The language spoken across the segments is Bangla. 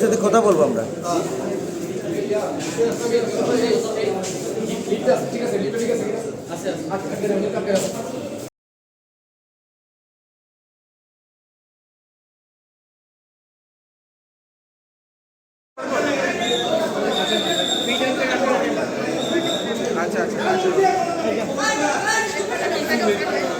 সাথে কথা বলব আমরা। আচ্ছা আচ্ছা আচ্ছা। লিফট আছে লিফট আটকে আছে স্যার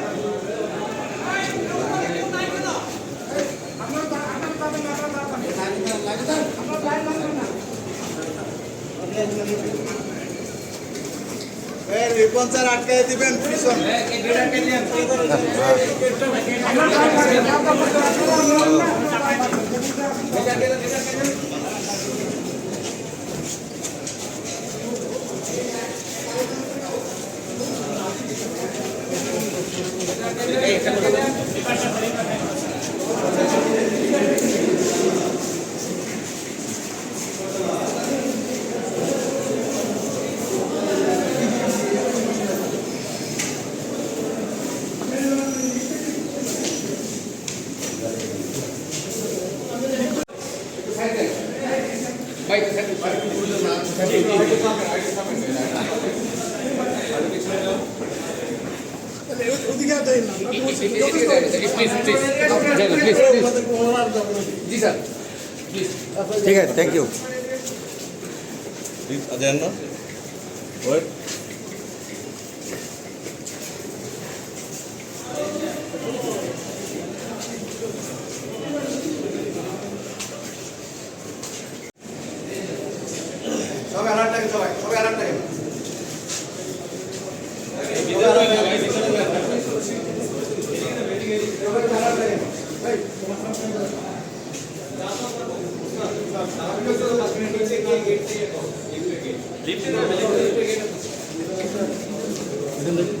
দিবেন পিছন ঠিক আছে thank you Again, no? What? সবাই আলাদা থাকেন সবাই সবাই আলাদা থাকেন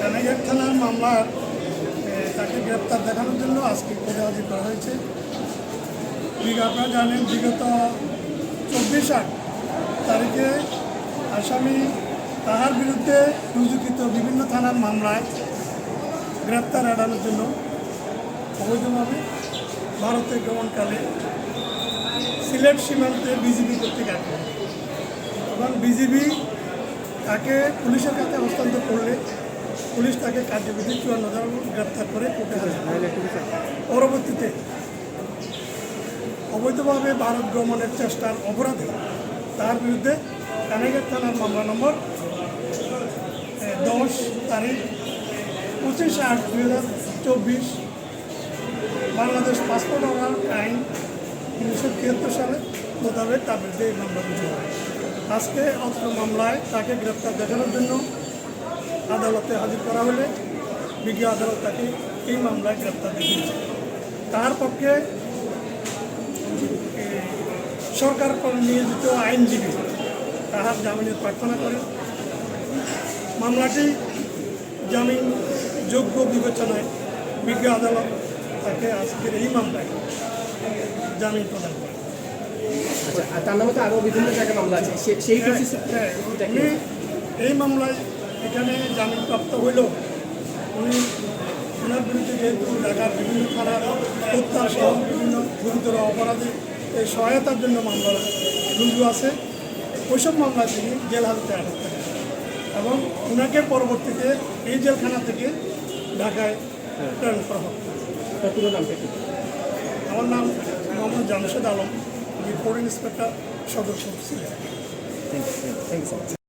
রানাঘাট থানার মামলার তাকে গ্রেপ্তার দেখানোর জন্য আজকে কোর্টে করা হয়েছে। আপনারা জানেন, বিগত চব্বিশ আট তারিখে আসামি তাহার বিরুদ্ধে রুজুকৃত বিভিন্ন থানার মামলায় গ্রেপ্তার এড়ানোর জন্য অবৈধভাবে ভারতে গমনকালে সিলেট সীমান্তে বিজিবি করতে আটক। এবং বিজিবি তাকে পুলিশের কাছে হস্তান্তর করলে পুলিশ তাকে কার্যবিধি চুয়ান্ন ধারা গ্রেপ্তার করে কোর্টে পরবর্তীতে অবৈধভাবে ভারত গমনের চেষ্টার অপরাধে তার বিরুদ্ধে কানাইঘাট থানার মামলা নম্বর দশ তারিখ পঁচিশ আট দুই হাজার চব্বিশ, বাংলাদেশ পাসপোর্ট অর্ডার আইন উনিশশো তিয়াত্তর সালে মোতাবেক তার বিরুদ্ধে এই মামলা আজকে অত্র মামলায় তাকে গ্রেপ্তার দেখানোর জন্য আদালতে হাজির করা হলে বিজ্ঞ আদালত তাকে এই মামলায় গ্রেপ্তার দেখিয়েছে। তার পক্ষে সরকার নিয়োজিত আইনজীবী তাহার জামিনের প্রার্থনা করেন মামলাটি জামিন যোগ্য বিবেচনায় বিজ্ঞ আদালত তাকে আজকের এই মামলায় জামিন প্রদান করে। আচ্ছা তার নামে তো আরও বিভিন্ন জায়গায় মামলা আছে। সেই হ্যাঁ? উনি এই মামলায় এখানে জামিনপ্রাপ্ত হইল। উনি ওনার বিরুদ্ধে যেহেতু ঢাকার বিভিন্ন থানার হত্যা সহ বিভিন্ন গুরুতর অপরাধী এই সহায়তার জন্য মামলা রুজু আছে। ওইসব মামলা তিনি জেল হাজতে আটক থাকেন এবং ওনাকে পরবর্তীতে এই জেলখানা থেকে ঢাকায় প্রেরণ করা নামটা আমার নাম মোহাম্মদ জামশেদ আলম রিপোর্টিং ইন্সপেক্টর সদস্য। ছিলেন থ্যাংক ইউ থ্যাংক ইউ